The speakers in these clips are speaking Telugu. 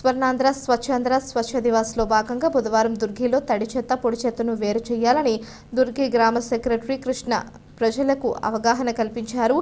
స్వర్ణాంధ్ర స్వచ్ఛాంధ్ర స్వచ్ఛ దివాస్లో భాగంగా బుధవారం దుర్గిలో తడి చెత్త పొడి చెత్తను వేరు చేయాలని దుర్గి గ్రామ సెక్రటరీ కృష్ణ ప్రజలకు అవగాహన కల్పించారు.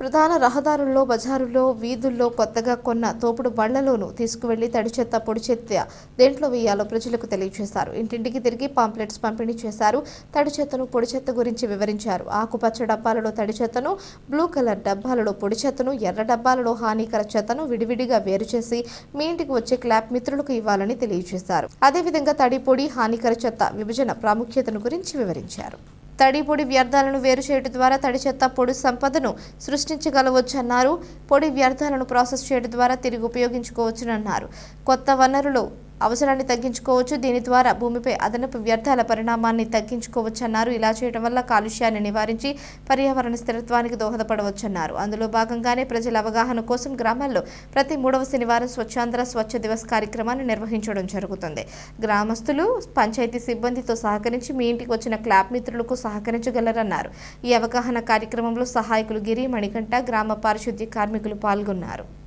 ప్రధాన రహదారుల్లో బజారుల్లో వీధుల్లో కొత్తగా కొన్న తోపుడు బండ్లలోనూ తీసుకువెళ్ళి తడి చెత్త పొడి చెత్త దేంట్లో వేయాలో ప్రజలకు తెలియజేశారు. ఇంటింటికి తిరిగి పాంప్లెట్స్ పంపిణీ చేశారు. తడి చెత్తను పొడి చెత్త గురించి వివరించారు. ఆకుపచ్చ డబ్బాలలో తడి చెత్తను బ్లూ కలర్ డబ్బాలలో పొడి చెత్తను ఎర్ర డబ్బాలలో హానికర చెత్తను విడివిడిగా వేరు చేసి మీ ఇంటికి వచ్చే క్లాప్ మిత్రులకు ఇవ్వాలని తెలియజేశారు. అదేవిధంగా తడి పొడి హానికర చెత్త విభజన ప్రాముఖ్యతను గురించి వివరించారు. తడి పొడి వ్యర్థాలను వేరు చేయడం ద్వారా తడి చెత్త పొడి సంపదను సృష్టించగలవచ్చన్నారు. పొడి వ్యర్థాలను ప్రాసెస్ చేయడం ద్వారా తిరిగి ఉపయోగించుకోవచ్చునన్నారు. కొత్త వనరులు అవసరాన్ని తగ్గించుకోవచ్చు. దీని ద్వారా భూమిపై అదనపు వ్యర్థాల పరిణామాన్ని తగ్గించుకోవచ్చన్నారు. ఇలా చేయడం వల్ల కాలుష్యాన్ని నివారించి పర్యావరణ స్థిరత్వానికి దోహదపడవచ్చన్నారు. అందులో భాగంగానే ప్రజల అవగాహన కోసం గ్రామాల్లో ప్రతి మూడవ శనివారం స్వచ్ఛాంధ్ర స్వచ్ఛ దివస్ కార్యక్రమాన్ని నిర్వహించడం జరుగుతుంది. గ్రామస్తులు పంచాయతీ సిబ్బందితో సహకరించి మీ ఇంటికి వచ్చిన క్లాప్ మిత్రులకు సహకరించగలరన్నారు. ఈ అవగాహన కార్యక్రమంలో సహాయకులు గిరి మణికంఠ గ్రామ పారిశుద్ధ్య కార్మికులు పాల్గొన్నారు.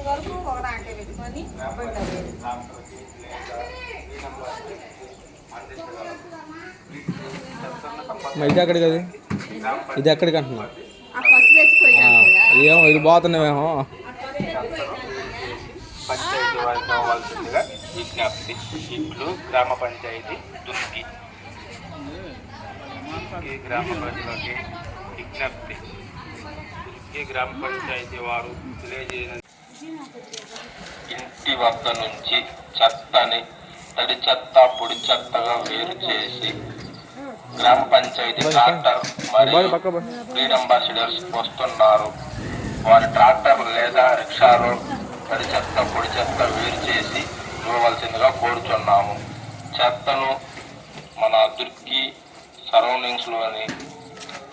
వరకు ఒక దాంట్లో పెట్టుకొని బండిలో వేయాలి. మరి ఇది ఎక్కడికి అది ఇది ఎక్కడికి అంటున్నా ఆ పసుపు ఎత్తిపోయి ఏమో ఇది పోతున్నామేమో పంచాయతీ వారికి కావాల్సిందిగా విజ్ఞప్తి ఇప్పుడు గ్రామ పంచాయతీ దుర్గి దుర్గి గ్రామ ప్రజలకి విజ్ఞప్తి దుర్గి గ్రామ పంచాయతీ వారు తెలియజేయని ఇంటి వద్ద నుంచి చెత్తని తడి చెత్త పొడి చెత్తగా వేరు చేసి గ్రామ పంచాయతీ ట్రాక్టర్ మరియు. బ్రీడ్ అంబాసిడర్స్ వస్తున్నారు వారి ట్రాక్టర్ లేదా రిక్షాలో తడి చెత్త పొడి చెత్త వేరు చేసి ఇవ్వవలసిందిగా కోరుచున్నాము చెత్తను మన దుర్గి సరౌండింగ్స్లోని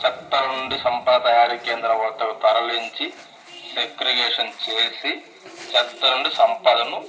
చెత్త నుండి సంపద తయారీ కేంద్రం వద్దకు తరలించి సెగ్రిగేషన్ చేసి చెత్త నుండి సంపదను